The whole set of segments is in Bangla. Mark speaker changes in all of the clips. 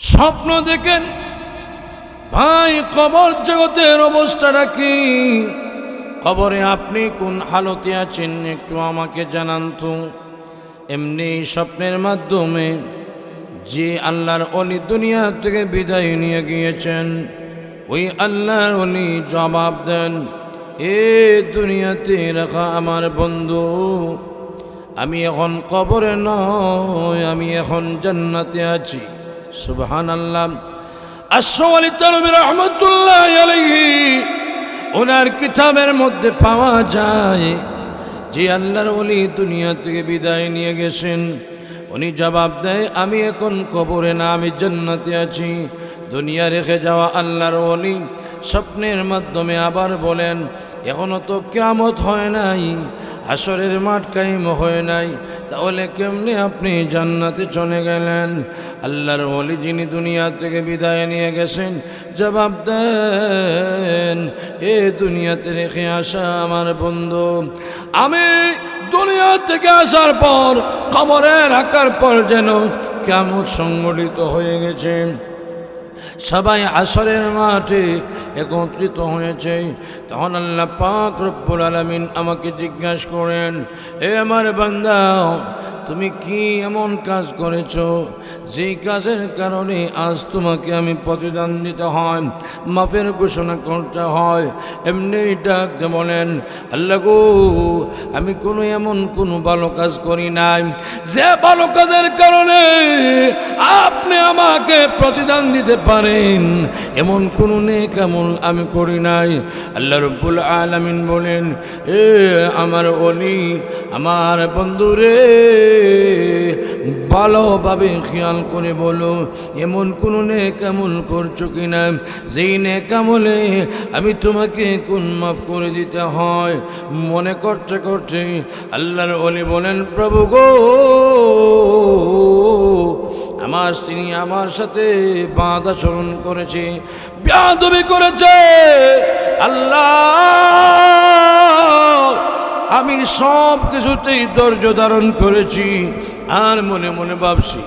Speaker 1: স্বপ্ন দেখেন, ভাই কবর জগতের অবস্থাটা কি? কবরে আপনি কোন হালতে আছেন একটু আমাকে জানান তো। এমনি স্বপ্নের মাধ্যমে যে আল্লাহর অলি দুনিয়া থেকে বিদায় নিয়ে গিয়েছেন, ওই আল্লাহর অলি জবাব দেন, এ দুনিয়াতে রাখা আমার বন্ধু, আমি এখন কবরে নয়, আমি এখন জান্নাতে আছি। সুবহান আল্লাহ আশরাফ আলী তানভী রহমতুল্লাহ আলাইহি, ওনার কিতাবের মধ্যে পাওয়া যায় যে আল্লাহর ওলি দুনিয়া থেকে বিদায় নিয়ে গেছেন। উনি জবাব দেয়, আমি এখন কবরে না, আমি জান্নাতে আছি। দুনিয়া রেখে যাওয়া আল্লাহর ওলি স্বপ্নের মাধ্যমে আবার বলেন, এখনও তো কেমত হয় নাই। হাসরের মাঠ কাইম হয় নাই। তাহলে কেমনি আপনি জান্নাতে চলে গেলেন? আল্লাহর ওলি যিনি দুনিয়া থেকে বিদায় নিয়ে গেছেন, জবাব দেন, এ দুনিয়াতে রেখে আসা আমার বন্ধু। আমি দুনিয়া থেকে আসার পর খবরে রাখার পর যেন কেমন সংগঠিত হয়ে গেছে। সবাই আসরের মাঠে একত্রিত হয়েছে। তখন আল্লাহ পাক রব্বুল আলমিন আমাকে জিজ্ঞাসা করেন, এ আমার বান্দা তুমি কি এমন কাজ করেছ? যেই কাজের কারণে আজ তোমাকে আমি প্রতিদান দিতে হয়, মাপের ঘোষণা করতে হয়। এমনি ডাকতে বলেন, আল্লাহ গো, আমি কোনো এমন কোনো ভালো কাজ করি নাই। যে ভালো কাজের কারণে আপনি আমাকে প্রতিদান দিতে পারেন, এমন কোনো নেক আমল আমি করি নাই। আল্লাহ রব্বুল আলামিন বলেন, এ আমার অলি আমার বন্ধুরে ভালোভাবে খেয়াল করে বলো, এমন কোনো নেক আমল করছ কিনা? যেই নেক আমলে আমি তোমাকে কোন মাফ করে দিতে হয়। মনে করতে করতে আল্লাহর অলি বলেন, প্রভু গো, আমার স্ত্রী আমার সাথে বাঁধ আচরণ করেছে ব্যাধবি করেছে। আল্লাহ আমি সব কিছুতেই ধৈর্য ধারণ করেছি আর মনে মনে ভাবছি,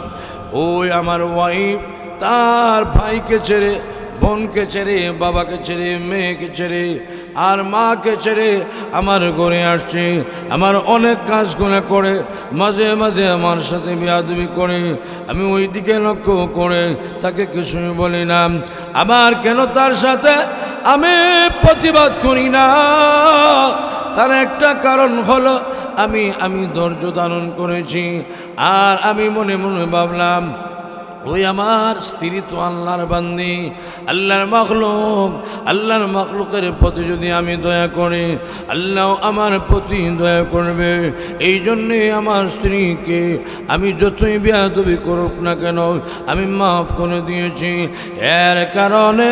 Speaker 1: ওই আমার ওয়াইফ তার ভাইকে ছেড়ে, বোনকে ছেড়ে, বাবাকে ছেড়ে, মেয়েকে ছেড়ে আর মাকে ছেড়ে আমার ঘরে আসছে। আমার অনেক কাজ করে করে মাঝে মাঝে আমার সাথে বিয়াদবি করে। আমি ওই দিকে লক্ষ্য করে তাকে কিছুই বলি না। আবার কেন তার সাথে আমি প্রতিবাদ করি না? তার একটা কারণ হলো আমি আমি ধৈর্য ধারণ করেছি। আর আমি মনে মনে ভাবলাম ওই আমার স্ত্রী তো আল্লাহর বান্দি, আল্লাহর মখলুক, আল্লাহর মখলুকের প্রতি যদি আমি দয়া করি, আল্লাহ আমার প্রতি দয়া করবে। এই জন্যে আমার স্ত্রীকে আমি যতই বিয়াদবি করুক না কেন, আমি মাফ করে দিয়েছি। এর কারণে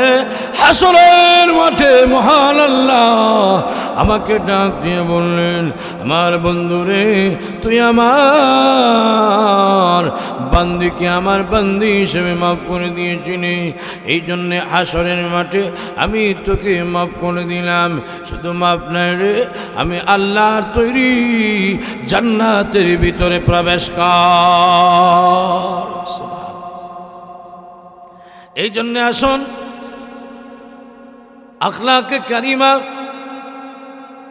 Speaker 1: হাসরের মাঠে মহান আল্লাহ আমাকে ডাক দিয়ে বললেন, আমার বন্ধুরে, তুই আমার বান্দিকে, আমার বান্দি হিসেবে মাফ করে দিয়েছিলি এই জন্যে আসরের মাঠে আমি তোকে মাফ করে দিলাম। শুধু মাফ নাই রে, আমি আল্লাহর তৈরি জান্নাতের ভিতরে প্রবেশ এই জন্যে আসুন, আখলাকে কারিমা,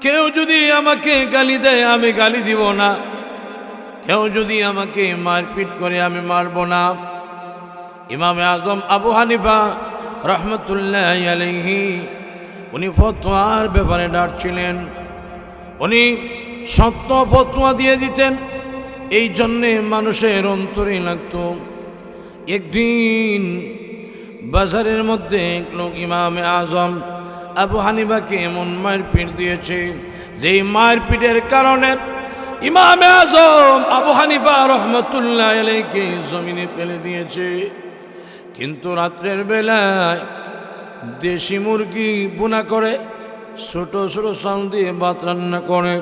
Speaker 1: কেউ যদি আমাকে গালি দেয়, আমি গালি দিব না। কেউ যদি আমাকে মারপিট করে, আমি মারব না। ইমাম আজম আবু হানিফা রহমতুল্লাহ উনি ফতোয়ার ব্যাপারে ডাকছিলেন। উনি সত্য ফতোয়া দিয়ে দিতেন, এই জন্যে মানুষের অন্তরে লাগত। একদিন বাজারের মধ্যে লোক ইমামে আজম আবু হানিফাকে এমন মারপিট দিয়েছে, যেই মারপিটের কারণে ইমামে আজম আবু হানিফা রহমতুল্লাহ আলাইকে জমিনে ফেলে দিয়েছে। কিন্তু রাত্রের বেলায় দেশি মুরগি বোনা করে, ছোট ছোট চাল দিয়ে ভাত রান্না করে।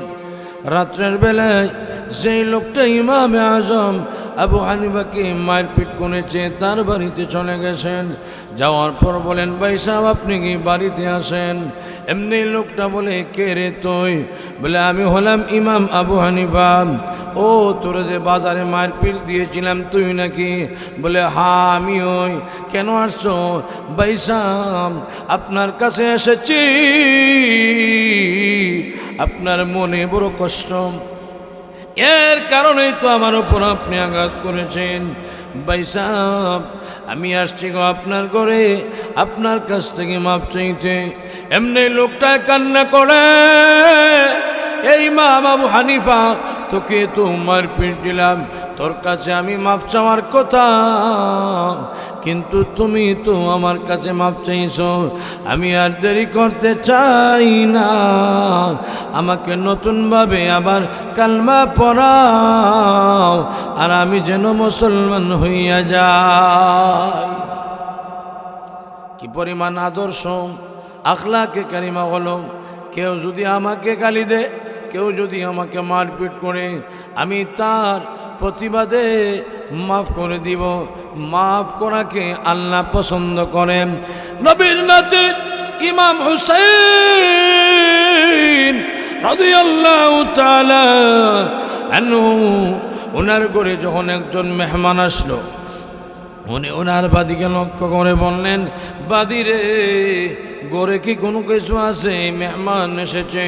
Speaker 1: রাত্রের বেলায় সেই লোকটা ইমামে আজম আবু হানিফাকে মারপিট করেছে, তার বাড়িতে চলে গেছেন। যাওয়ার পর বলেন, ভাই সাহেব, আপনি কি বাড়িতে আসেন এমনি লোকটা বলে, কে রে তুই? বলে, আমি হলাম ইমাম আবু হানিফা। ও, তোরা যে বাজারে মারপিট দিয়েছিলাম তুই নাকি? বলে, হা, আমি ওই। কেন আসছো? বাইসাম আপনার কাছে এসেছি। আপনার মনে বড় কষ্ট। এর কারণেই তো আমার উপর আপনি আঘাত করেছেন। বাইসাব আমি আসছি গো আপনার ঘরে। আপনার কাছ থেকে মাপ চাইতে। এমনি লোকটা কান্না করে। এই মা বাবু হানিফা, তোকে তো মারপিট দিলাম। তোর কাছে আমি মাপ চাওয়ার কথা। কিন্তু তুমি তো আমার কাছে মাপ চাইছ। আমি আর দেরি করতে চাই না। আমাকে নতুনভাবে আবার কালমা পড়াও, আর আমি যেন মুসলমান হইয়া যাই। কি পরিমাণ আদর্শ, আখলাকে কারিমা হলো। কেউ যদি আমাকে গালি দেয় কেউ যদি আমাকে মারপিট করে, আমি তার প্রতিবাদে মাফ করে দিব, মাফ করাকে আল্লাহ পছন্দ করেন। নবীর নাতে ইমাম হুসেন ওনার ঘরে যখন একজন মেহমান আসলো, উনি ওনার বাদিকে লক্ষ্য করে বললেন বাদিরে গড়ে কি কোনো কিছু আছে? মেহমান এসেছে,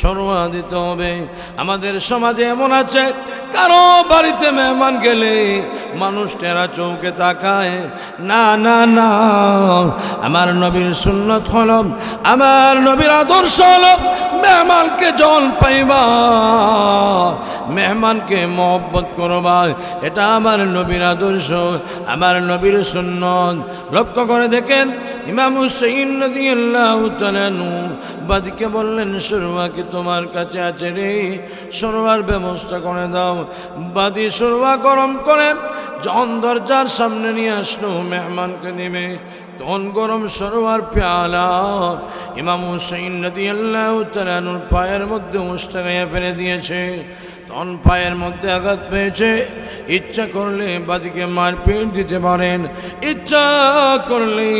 Speaker 1: সরোয়া দিতে হবে। আমাদের সমাজে এমন আছে, কারও বাড়িতে মেহমান গেলে মানুষ টেরা চৌকে তাকায়, না না না, আমার নবীর সুন্নত হল, আমার নবীর আদর্শ হল মেহমানকে জল পাইবা, মেহমানকে মহব্বত করবা, এটা আমার নবীর আদর্শ, আমার নবীর সুন্নত। লক্ষ্য করে দেখেন ইমাম হুসেইন নদী আল্লাহ বাদিকে বললেন সরুয়াকে তোমার কাছে আছে রে? সরুয়ার ব্যবস্থা করে দাও। বাদি সরুয়া গরম করে যখন দরজার সামনে নিয়ে আসলো, মেহমানকে নেবে। তখন গরম সরোয়ার পেয়ালা ইমাম হুসেইন নদী আল্লাহ তালানুর পায়ের মধ্যে গাইয়া ফেলে দিয়েছে। তখন পায়ের মধ্যে আঘাত পেয়েছে। ইচ্ছা করলে বাদিকে মারপিট দিতে পারেন। ইচ্ছা করলে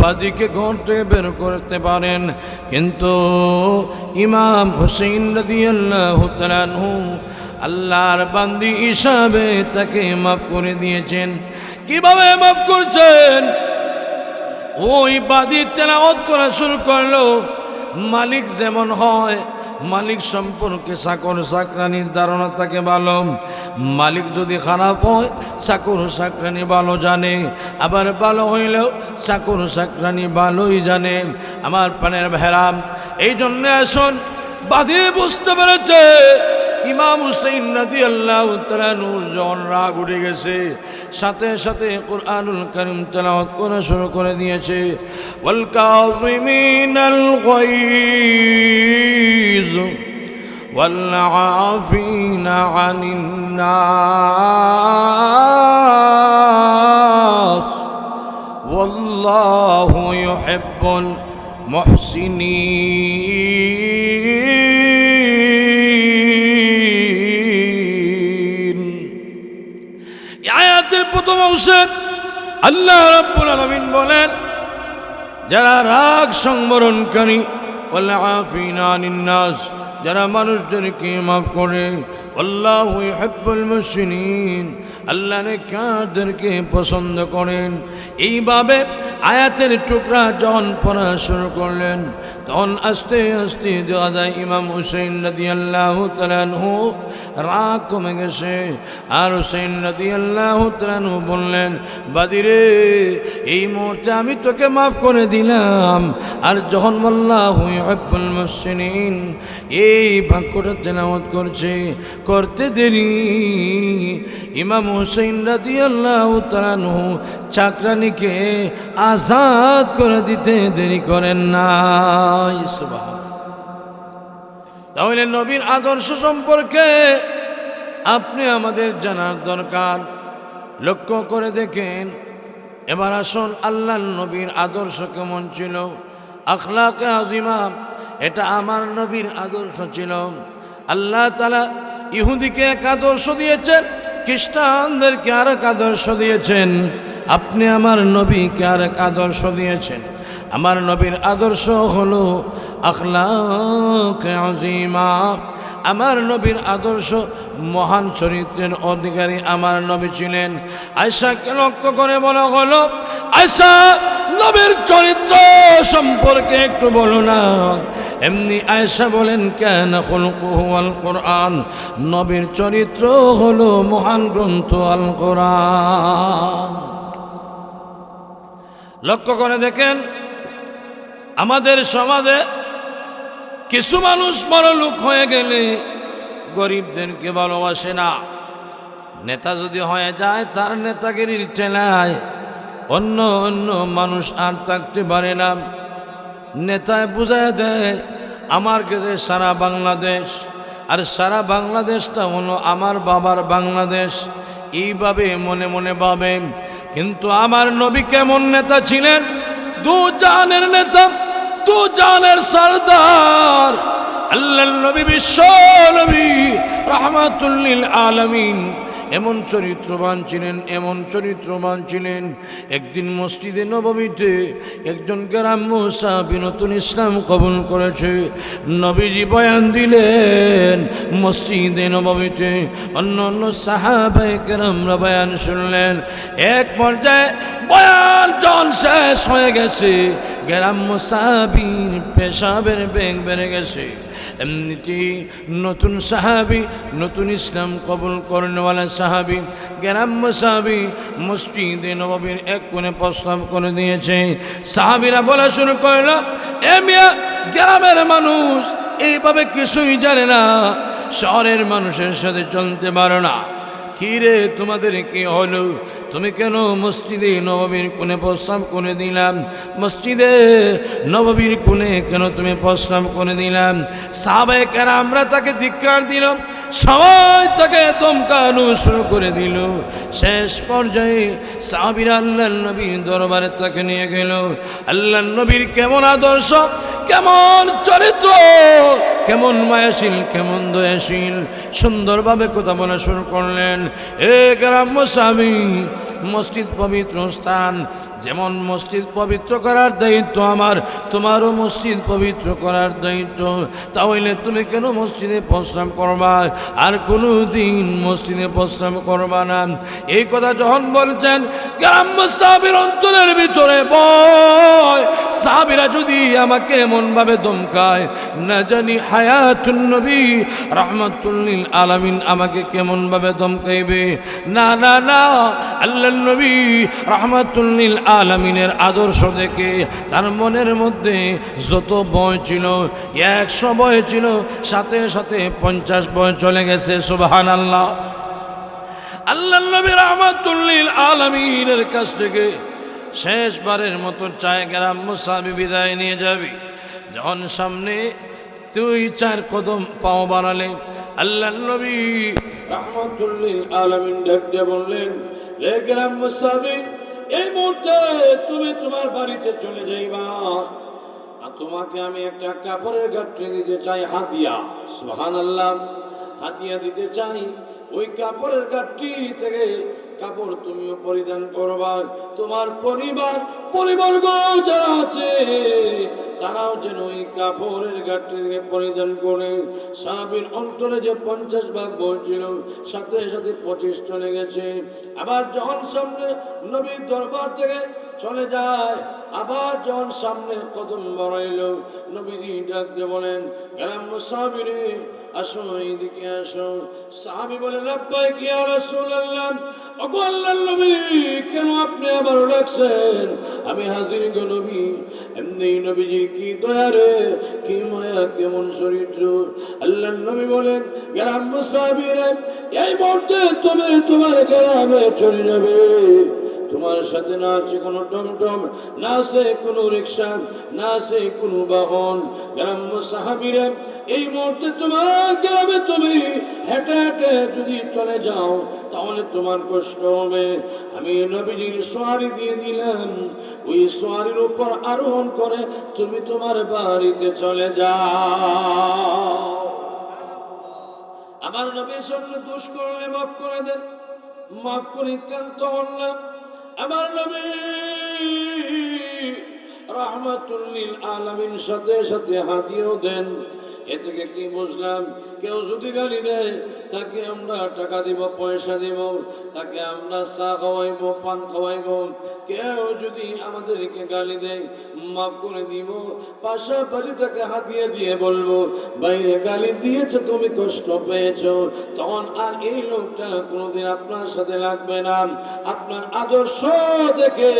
Speaker 1: বাদিকে ঘর থেকে বের করতে পারেন। কিন্তু ইমাম আল্লাহ তালানহু আল্লাহর বান্দি হিসাবে তাকে মাফ করে দিয়েছেন। কীভাবে মাফ করছেন? ওই বাদি তেলাওয়াত করা শুরু করল। মালিক যেমন হয় মালিক সম্পর্কে চাকর চাকরানির ধারণা থাকে ভালো। মালিক যদি খারাপ হয় চাকর চাকরানি ভালো জানে। আবার ভালো হইলেও চাকর চাকরানি ভালোই জানে। আমার পানের ভেড়া এই জন্য আসুন, বাঁধিয়ে বুঝতে পেরেছে। ইমাম হুসেইন নদী আল্লাহ তালানুর জন রাগ উঠে গেছে সাথে সাথে কোরআনুল করিম তেলাওয়াত করা শুরু করে দিয়েছে ওয়াল কাযিমিনাল গায়জ ওয়াল আফিনা আনিন নাস والله يحب المحسنين আয়াতের প্রথম আল্লাহ রাব্বুল আলামিন বলেন যারা রাগ সংবরণকারী আফিনা নিন্নাস। নাস যারা মানুষদেরকে মাফ করে, আল্লাহ আল্লাহ পছন্দ করেন। এইভাবে আয়াতের টুকরা যখন পড়া শুরু করলেন, তখন আস্তে আস্তে যায় ইমাম হুসেন নদী আল্লাহ তালানহু রাগ কমে গেছে। আর হুসেন নদী আল্লাহ তালানহু বললেন বাদিরে এই মুহূর্তে আমি তোকে মাফ করে দিলাম। আর যখন মোল্লাহ হেব্বুল মুসলিন এই বাক্যটা তেলাওয়াত করছে, করতে দেরি। ইমাম হুসেন রাদি আল্লাহ তালানহু চাকরানিকে আজাদ করে দিতে দেরি করেন না তাহলে নবীর আদর্শ সম্পর্কে আপনি আমাদের জানার দরকার। লক্ষ্য করে দেখেন, এবার আসুন আল্লাহ নবীর আদর্শ কেমন ছিল? আখলাকে আজিমা এটা আমার নবীর আদর্শ ছিল। আল্লাহ তালা ইহুদিকে এক আদর্শ দিয়েছেন, খ্রিস্টানদেরকে আর এক আদর্শ দিয়েছেন। আপনি আমার নবীকে আর এক আদর্শ দিয়েছেন। আমার নবীর আদর্শ হলো আখলাক আমার নবীর আদর্শ মহান চরিত্রের অধিকারী আমার নবী ছিলেন। আয়সাকে লক্ষ্য করে বলা হলো আয়সা নবীর চরিত্র সম্পর্কে একটু বলো না। এমনি আয়সা বলেন, কেন আল কোরআন? নবীর চরিত্র হলো মহান গ্রন্থ আল কোরআন। লক্ষ্য করে দেখেন, আমাদের সমাজে কিছু মানুষ বড় লোক হয়ে গেলে গরিবদেরকে ভালোবাসে না। নেতা যদি হয়ে যায়, তার নেতাগিরির ঠেলায় অন্য অন্য মানুষ আর থাকতে পারে না। নেতায় বুঝায় দেয়, আমার কাছে সারা বাংলাদেশ। আর সারা বাংলাদেশটা হলো আমার বাবার বাংলাদেশ। এইভাবে মনে মনে ভাবে কিন্তু আমার নবী কেমন নেতা ছিলেন? দু জানের নেতা, দু জানের সরদার। আল্লাহ নবী বিশ্ব নবী রহমাতুল্লিল আলমিন। এমন চরিত্রবান ছিলেন, এমন চরিত্রবান ছিলেন। একদিন মসজিদে নবমীতে একজন গ্রাম্য সাহাবী নতুন ইসলাম কবুল করেছে। নবীজি বয়ান দিলেন, মসজিদে নবমীতে অন্য অন্য সাহাবাই কেরামরা বয়ান শুনলেন। এক পর্যায়ে বয়ান জন শেষ হয়ে গেছে গ্রাম্য সাহাবীর পেশাবের বেগ বেড়ে গেছে। এমনিতে নতুন সাহাবি, নতুন ইসলাম কবুল করেনওয়ালা সাহাবি, গ্রাম্য সাহাবি মসজিদে নবাবির এক কোণে প্রস্তাব করে দিয়েছে। সাহাবিরা বলা শুরু করল, এ মিয়া, গ্রামের মানুষ এইভাবে কিছুই জানে না, শহরের মানুষের সাথে চলতে পারো না। কি রে? তোমাদের কি হলো? তুমি কেন মসজিদে নববীর কোণে প্রস্তাব করে দিলাম মসজিদে নববীর কোণে কেন তুমি প্রস্তাব করে দিলাম সাহাবায়ে কেন আমরা তাকে ধিক্কার দিলাম সবাই তাকে দমকানো শুরু করে দিল। শেষ পর্যায়ে সাহাবির আল্লাহ নবীর দরবারে তাকে নিয়ে গেল। আল্লাহ নবীর কেমন আদর্শ? কেমন চরিত্র? কেমন মায়াশীল, কেমন দয়াশীল? সুন্দরভাবে কথা বলা শুরু করলেন। এ গ্রাম্য স্বামী মসজিদ পবিত্র স্থান। যেমন মসজিদ পবিত্র করার দায়িত্ব আমার, তোমারও মসজিদ পবিত্র করার দায়িত্ব। তাহলে তুমি কেন মসজিদে প্রশ্রাম করবা? আর কোনো দিন মসজিদে প্রশ্রাম করবা না। এই কথা যখন বলছেন গ্রাম্য সাহাবির অন্তরের ভিতরে বয়। সাহাবিরা যদি আমাকে এমনভাবে দমকায় না জানি হায়াতুন নবী রহমতুল্লিল আলামিন আমাকে কেমনভাবে দমকাইবে না না না, আল্লাহ নবী রহমতুল্লিল আলামিনের আদর্শ দেখে তার মনের মধ্যে যত বয় ছিল, একশো বয় ছিল, সাথে সাথে পঞ্চাশ বয় চলে গেছে সুবাহান আল্লাহ আল্লাহ নবী রহমতুল্লিল আলমিনের কাছ থেকে শেষবারের মতো চায় গ্রাম্য স্বামী বিদায় নিয়ে যাবি। যখন সামনে তুই চার কদম পাও বাড়ালে আল্লাহ নবী রহমতুল্লিল আলমিন ডাকতে বললেন রে গ্রাম্য স্বামী এই মুহূর্তে তুমি তোমার বাড়িতে চলে যাইবা আর তোমাকে আমি একটা কাপড়ের গাঠি দিতে চাই, হাতিয়া। সুহান আল্লাহ হাতিয়া দিতে চাই। ওই কাপড়ের গাঠটি থেকে কাপড় তুমিও পরিধান করবা। তোমার পরিবার পরিবার যারা আছে, তারাও যেন ওই কাপড়ের গাঠটিকে পরিধান করে। সাহাবির অন্তরে যে পঞ্চাশ ভাগ বলছিল সাথে সাথে পঁচিশ চলে গেছে। আবার যখন সামনে নবীর দরবার থেকে চলে যায় আবার যখন সামনে কদম বাড়াইল, নবীজি ডাকতে বলেন গ্রাম্য সাহাবিরে আসো, এইদিকে আসো। সাহাবি বলে লাব্বাই কি আর রাসূলুল্লাহ। ওগো আল্লাহর নবী, কেন আপনি আবার ডাকছেন? আমি হাজির গো নবী। এমনি নবীজির কি দয়া রে? কি মায়া, কেমন চরিত্র? আল্লাহর নবী বলেন গ্রাম্য সাহাবিরে এই মুহূর্তে তুমি তোমার গ্রামে চলে যাবে। তোমার সাথে না আছে কোনো টমটম, না আছে কোনো রিক্সা, না আছে কোনো বাহন। গ্রাম্য সাহাবিরা, এই মুহূর্তে তোমার গ্রামে তুমি হেঁটে হেঁটে যদি চলে যাও, তাহলে তোমার কষ্ট হবে। আমি নবীজির সোয়ারি দিয়ে দিলাম। ওই সোয়ারির উপর আরোহণ করে তুমি তোমার বাড়িতে চলে যাও। আমার নবীর সামনে দোষ করলে মাফ করে দেন। মাফ করে কান্ত আল্লাহ আমার নবী রহমাতুল্লিল আলমিন সাথে সাথে হাতিয়েও দেন। এ থেকে কি বুঝলাম? কেউ যদি গালি দেয়, তাকে আমরা টাকা দিব, পয়সা দিব, তাকে আমরা চা খাওয়াইব, পান খাওয়াইব। কেউ যদি আমাদেরকে গালি দেয়, মাফ করে দিব। পাশাপাশি তাকে হাতিয়ে দিয়ে বলব, বাইরে গালি দিয়েছ, তুমি কষ্ট পেয়েছ। তখন আর এই লোকটা কোনোদিন আপনার সাথে লাগবে না। আপনার আদর্শ দেখে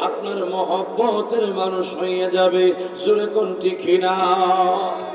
Speaker 1: আপনার মহব্বতের মানুষ হয়ে যাবে। সুরে কোনটি খিনা